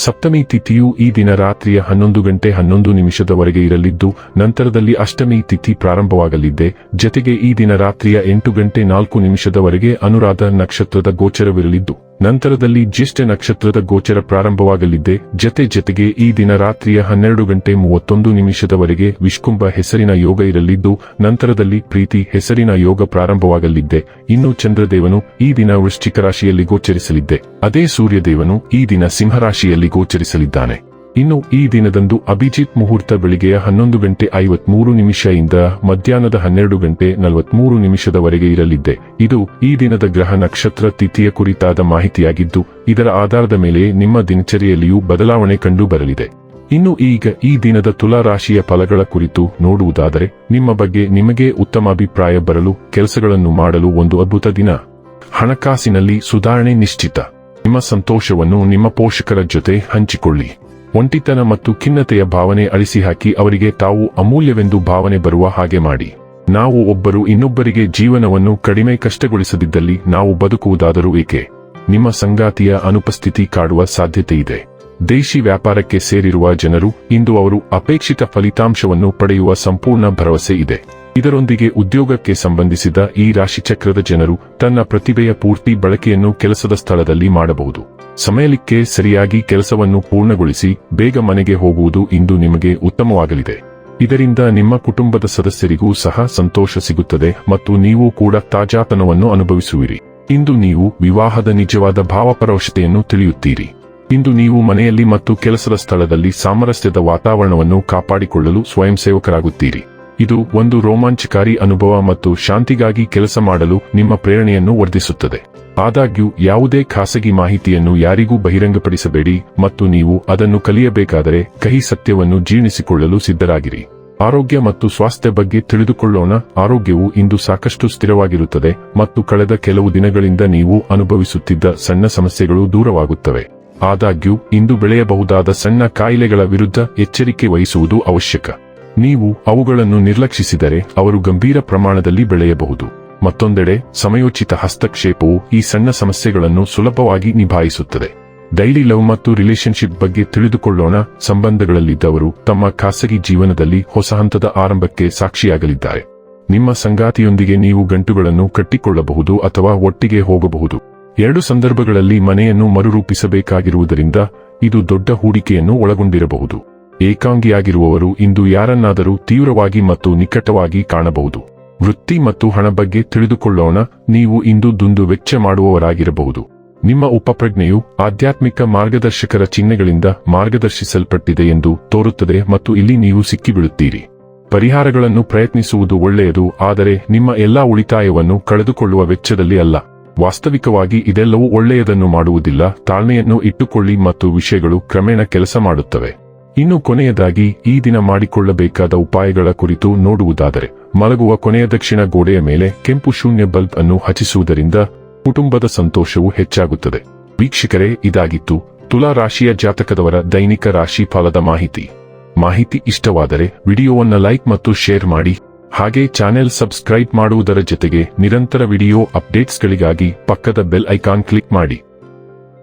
ಸಪ್ತಮಿ ತಿಥಿಯು ಈ ದಿನ ರಾತ್ರಿಯ ಹನ್ನೊಂದು ಗಂಟೆ ಹನ್ನೊಂದು ನಿಮಿಷದವರೆಗೆ ಇರಲಿದ್ದು, ನಂತರದಲ್ಲಿ ಅಷ್ಟಮಿ ತಿಥಿ ಪ್ರಾರಂಭವಾಗಲಿದ್ದೆ. ಜತೆಗೆ ಈ ದಿನ ರಾತ್ರಿಯ ಎಂಟು ಗಂಟೆ ನಾಲ್ಕು ನಿಮಿಷದವರೆಗೆ ಅನುರಾಧ ನಕ್ಷತ್ರದ ಗೋಚರವಿರಲಿದ್ದು. ನಂತರದಲ್ಲಿ ಜ್ಯೇಷ್ಠ ನಕ್ಷತ್ರದ ಗೋಚರ ಪ್ರಾರಂಭವಾಗಲಿದ್ದೆ ಜತೆ ಜತೆಗೆ ಈ ದಿನ ರಾತ್ರಿಯ ಹನ್ನೆರಡು ಗಂಟೆ ಮೂವತ್ತೊಂದು ನಿಮಿಷದವರೆಗೆ ವಿಷ್ಕುಂಭ ಹೆಸರಿನ ಯೋಗ ಇರಲಿದ್ದು, ನಂತರದಲ್ಲಿ ಪ್ರೀತಿ ಹೆಸರಿನ ಯೋಗ ಪ್ರಾರಂಭವಾಗಲಿದ್ದೆ ಇನ್ನು ಚಂದ್ರದೇವನು ಈ ದಿನ ವೃಶ್ಚಿಕ ರಾಶಿಯಲ್ಲಿ ಗೋಚರಿಸಲಿದ್ದೆ ಅದೇ ಸೂರ್ಯದೇವನು ಈ ದಿನ ಸಿಂಹರಾಶಿಯಲ್ಲಿ ಗೋಚರಿಸಲಿದ್ದಾನೆ. ಇನ್ನು ಈ ದಿನದಂದು ಅಭಿಜಿತ್ ಮುಹೂರ್ತ ಬೆಳಿಗ್ಗೆಯ ಹನ್ನೊಂದು ಗಂಟೆ ಐವತ್ಮೂರು ಇಂದ ಮಧ್ಯಾಹ್ನದ ಹನ್ನೆರಡು ಗಂಟೆ ನಲವತ್ಮೂರು ನಿಮಿಷದವರೆಗೆ ಇರಲಿದ್ದೆ. ಇದು ಈ ದಿನದ ಗ್ರಹ ನಕ್ಷತ್ರ ತಿಥಿಯ ಕುರಿತಾದ ಮಾಹಿತಿಯಾಗಿದ್ದು, ಇದರ ಆಧಾರದ ಮೇಲೆ ನಿಮ್ಮ ದಿನಚರಿಯಲ್ಲಿಯೂ ಬದಲಾವಣೆ ಕಂಡು ಬರಲಿದೆ. ಇನ್ನು ಈಗ ಈ ದಿನದ ತುಲಾ ರಾಶಿಯ ಫಲಗಳ ಕುರಿತು ನೋಡುವುದಾದರೆ, ನಿಮ್ಮ ಬಗ್ಗೆ ನಿಮಗೆ ಉತ್ತಮ ಅಭಿಪ್ರಾಯ ಬರಲು ಕೆಲಸಗಳನ್ನು ಮಾಡಲು ಒಂದು ಅದ್ಭುತ ದಿನ. ಹಣಕಾಸಿನಲ್ಲಿ ಸುಧಾರಣೆ ನಿಶ್ಚಿತ. ನಿಮ್ಮ ಸಂತೋಷವನ್ನು ನಿಮ್ಮ ಪೋಷಕರ ಜೊತೆ ಹಂಚಿಕೊಳ್ಳಿ. ಒಂಟಿತನ ಮತ್ತು ಖಿನ್ನತೆಯ ಭಾವನೆ ಅಳಿಸಿಹಾಕಿ ಅವರಿಗೆ ತಾವು ಅಮೂಲ್ಯವೆಂದು ಭಾವನೆ ಬರುವ ಹಾಗೆ ಮಾಡಿ. ನಾವು ಒಬ್ಬರು ಇನ್ನೊಬ್ಬರಿಗೆ ಜೀವನವನ್ನು ಕಡಿಮೆ ಕಷ್ಟಗೊಳಿಸದಿದ್ದಲ್ಲಿ ನಾವು ಬದುಕುವುದಾದರೂ ಏಕೆ? ನಿಮ್ಮ ಸಂಗಾತಿಯ ಅನುಪಸ್ಥಿತಿ ಕಾಡುವ ಸಾಧ್ಯತೆ ಇದೆ ದೇಶಿ ವ್ಯಾಪಾರಕ್ಕೆ ಸೇರಿರುವ ಜನರು ಇಂದು ಅವರು ಅಪೇಕ್ಷಿತ ಫಲಿತಾಂಶವನ್ನು ಪಡೆಯುವ ಸಂಪೂರ್ಣ ಭರವಸೆ ಇದೆ. ಇದರೊಂದಿಗೆ ಉದ್ಯೋಗಕ್ಕೆ ಸಂಬಂಧಿಸಿದ ಈ ರಾಶಿಚಕ್ರದ ಜನರು ತನ್ನ ಪ್ರತಿಭೆಯ ಪೂರ್ತಿ ಬಳಕೆಯನ್ನು ಕೆಲಸದ ಸ್ಥಳದಲ್ಲಿ ಮಾಡಬಹುದು. ಸಮಯಲಿಕ್ಕೆ ಸರಿಯಾಗಿ ಕೆಲಸವನ್ನು ಪೂರ್ಣಗೊಳಿಸಿ ಬೇಗ ಮನೆಗೆ ಹೋಗುವುದು ಇಂದು ನಿಮಗೆ ಉತ್ತಮವಾಗಲಿದೆ. ಇದರಿಂದ ನಿಮ್ಮ ಕುಟುಂಬದ ಸದಸ್ಯರಿಗೂ ಸಹ ಸಂತೋಷ ಸಿಗುತ್ತದೆ ಮತ್ತು ನೀವು ಕೂಡ ತಾಜಾತನವನ್ನು ಅನುಭವಿಸುವಿರಿ. ಇಂದು ನೀವು ವಿವಾಹದ ನಿಜವಾದ ಭಾವಪರವಶತೆಯನ್ನು ತಿಳಿಯುತ್ತೀರಿ. ಇಂದು ನೀವು ಮನೆಯಲ್ಲಿ ಮತ್ತು ಕೆಲಸದ ಸ್ಥಳದಲ್ಲಿ ಸಾಮರಸ್ಯದ ವಾತಾವರಣವನ್ನು ಕಾಪಾಡಿಕೊಳ್ಳಲು ಸ್ವಯಂ ಸೇವಕರಾಗುತ್ತೀರಿ ಇದು ಒಂದು ರೋಮಾಂಚಕಾರಿ ಅನುಭವ ಮತ್ತು ಶಾಂತಿಗಾಗಿ ಕೆಲಸ ಮಾಡಲು ನಿಮ್ಮ ಪ್ರೇರಣೆಯನ್ನು ವರ್ಧಿಸುತ್ತದೆ. ಆದಾಗ್ಯೂ, ಯಾವುದೇ ಖಾಸಗಿ ಮಾಹಿತಿಯನ್ನು ಯಾರಿಗೂ ಬಹಿರಂಗಪಡಿಸಬೇಡಿ ಮತ್ತು ನೀವು ಅದನ್ನು ಕಲಿಯಬೇಕಾದರೆ ಕಹಿ ಸತ್ಯವನ್ನು ಜೀರ್ಣಿಸಿಕೊಳ್ಳಲು ಸಿದ್ಧರಾಗಿರಿ. ಆರೋಗ್ಯ ಮತ್ತು ಸ್ವಾಸ್ಥ್ಯ ಬಗ್ಗೆ ತಿಳಿದುಕೊಳ್ಳೋಣ. ಆರೋಗ್ಯವು ಇಂದು ಸಾಕಷ್ಟು ಸ್ಥಿರವಾಗಿರುತ್ತದೆ ಮತ್ತು ಕಳೆದ ಕೆಲವು ದಿನಗಳಿಂದ ನೀವು ಅನುಭವಿಸುತ್ತಿದ್ದ ಸಣ್ಣ ಸಮಸ್ಯೆಗಳು ದೂರವಾಗುತ್ತವೆ. ಆದಾಗ್ಯೂ, ಇಂದು ಬೆಳೆಯಬಹುದಾದ ಸಣ್ಣ ಕಾಯಿಲೆಗಳ ವಿರುದ್ಧ ಎಚ್ಚರಿಕೆ ವಹಿಸುವುದು ಅವಶ್ಯಕ. ನೀವು ಅವುಗಳನ್ನು ನಿರ್ಲಕ್ಷಿಸಿದರೆ ಅವರು ಗಂಭೀರ ಪ್ರಮಾಣದಲ್ಲಿ ಬೆಳೆಯಬಹುದು. ಮತ್ತೊಂದೆಡೆ, ಸಮಯೋಚಿತ ಹಸ್ತಕ್ಷೇಪವು ಈ ಸಣ್ಣ ಸಮಸ್ಯೆಗಳನ್ನು ಸುಲಭವಾಗಿ ನಿಭಾಯಿಸುತ್ತದೆ. ಡೈಲಿ ಲವ್ ಮತ್ತು ರಿಲೇಶನ್ಶಿಪ್ ಬಗ್ಗೆ ತಿಳಿದುಕೊಳ್ಳೋಣ. ಸಂಬಂಧಗಳಲ್ಲಿದ್ದವರು ತಮ್ಮ ಖಾಸಗಿ ಜೀವನದಲ್ಲಿ ಹೊಸ ಹಂತದ ಆರಂಭಕ್ಕೆ ಸಾಕ್ಷಿಯಾಗಲಿದ್ದಾರೆ. ನಿಮ್ಮ ಸಂಗಾತಿಯೊಂದಿಗೆ ನೀವು ಗಂಟುಗಳನ್ನು ಕಟ್ಟಿಕೊಳ್ಳಬಹುದು ಅಥವಾ ಒಟ್ಟಿಗೆ ಹೋಗಬಹುದು. ಎರಡು ಸಂದರ್ಭಗಳಲ್ಲಿ ಮನೆಯನ್ನು ಮರುರೂಪಿಸಬೇಕಾಗಿರುವುದರಿಂದ ಇದು ದೊಡ್ಡ ಹೂಡಿಕೆಯನ್ನು ಒಳಗೊಂಡಿರಬಹುದು. ಏಕಾಂಗಿಯಾಗಿರುವವರು ಇಂದು ಯಾರನ್ನಾದರೂ ತೀವ್ರವಾಗಿ ಮತ್ತು ನಿಕಟವಾಗಿ ಕಾಣಬಹುದು. ವೃತ್ತಿ ಮತ್ತು ಹಣ ಬಗ್ಗೆ ತಿಳಿದುಕೊಳ್ಳೋಣ, ನೀವು ಇಂದು ದುಂದು ವೆಚ್ಚ ಮಾಡುವವರಾಗಿರಬಹುದು. ನಿಮ್ಮ ಉಪಪ್ರಜ್ಞೆಯು ಆಧ್ಯಾತ್ಮಿಕ ಮಾರ್ಗದರ್ಶಕರ ಚಿಹ್ನೆಗಳಿಂದ ಮಾರ್ಗದರ್ಶಿಸಲ್ಪಟ್ಟಿದೆ ಎಂದು ತೋರುತ್ತದೆ ಮತ್ತು ಇಲ್ಲಿ ನೀವು ಸಿಕ್ಕಿಬಿಡುತ್ತೀರಿ. ಪರಿಹಾರಗಳನ್ನು ಪ್ರಯತ್ನಿಸುವುದು ಒಳ್ಳೆಯದು, ಆದರೆ ನಿಮ್ಮ ಎಲ್ಲಾ ಉಳಿತಾಯವನ್ನು ಕಳೆದುಕೊಳ್ಳುವ ವೆಚ್ಚದಲ್ಲಿ ಅಲ್ಲ. ವಾಸ್ತವಿಕವಾಗಿ ಇದೆಲ್ಲವೂ ಒಳ್ಳೆಯದನ್ನು ಮಾಡುವುದಿಲ್ಲ, ತಾಳ್ಮೆಯನ್ನು ಇಟ್ಟುಕೊಳ್ಳಿ ಮತ್ತು ವಿಷಯಗಳು ಕ್ರಮೇಣ ಕೆಲಸ ಮಾಡುತ್ತವೆ. ಇನ್ನು ಕೊನೆಯದಾಗಿ ಈ ದಿನ ಮಾಡಿಕೊಳ್ಳಬೇಕಾದ ಉಪಾಯಗಳ ಕುರಿತು ನೋಡುವುದಾದರೆ, ಮಲಗುವ ಕೊನೆಯ ದಕ್ಷಿಣ ಗೋಡೆಯ ಮೇಲೆ ಕೆಂಪು ಶೂನ್ಯ ಬಲ್ಬ್ ಅನ್ನು ಹಚ್ಚಿಸುವುದರಿಂದ ಕುಟುಂಬದ ಸಂತೋಷವು ಹೆಚ್ಚಾಗುತ್ತದೆ. ವೀಕ್ಷಕರೇ, ಇದಾಗಿತ್ತು ತುಲಾ ರಾಶಿಯ ಜಾತಕದವರ ದೈನಿಕ ರಾಶಿ ಫಲದ ಮಾಹಿತಿ. ಮಾಹಿತಿ ಇಷ್ಟವಾದರೆ ವಿಡಿಯೋವನ್ನು ಲೈಕ್ ಮತ್ತು ಶೇರ್ ಮಾಡಿ, ಹಾಗೆ ಚಾನೆಲ್ ಸಬ್ಸ್ಕ್ರೈಬ್ ಮಾಡುವುದರ ಜೊತೆಗೆ ನಿರಂತರ ವಿಡಿಯೋ ಅಪ್ಡೇಟ್ಸ್ಗಳಿಗಾಗಿ ಪಕ್ಕದ ಬೆಲ್ ಐಕಾನ್ ಕ್ಲಿಕ್ ಮಾಡಿ.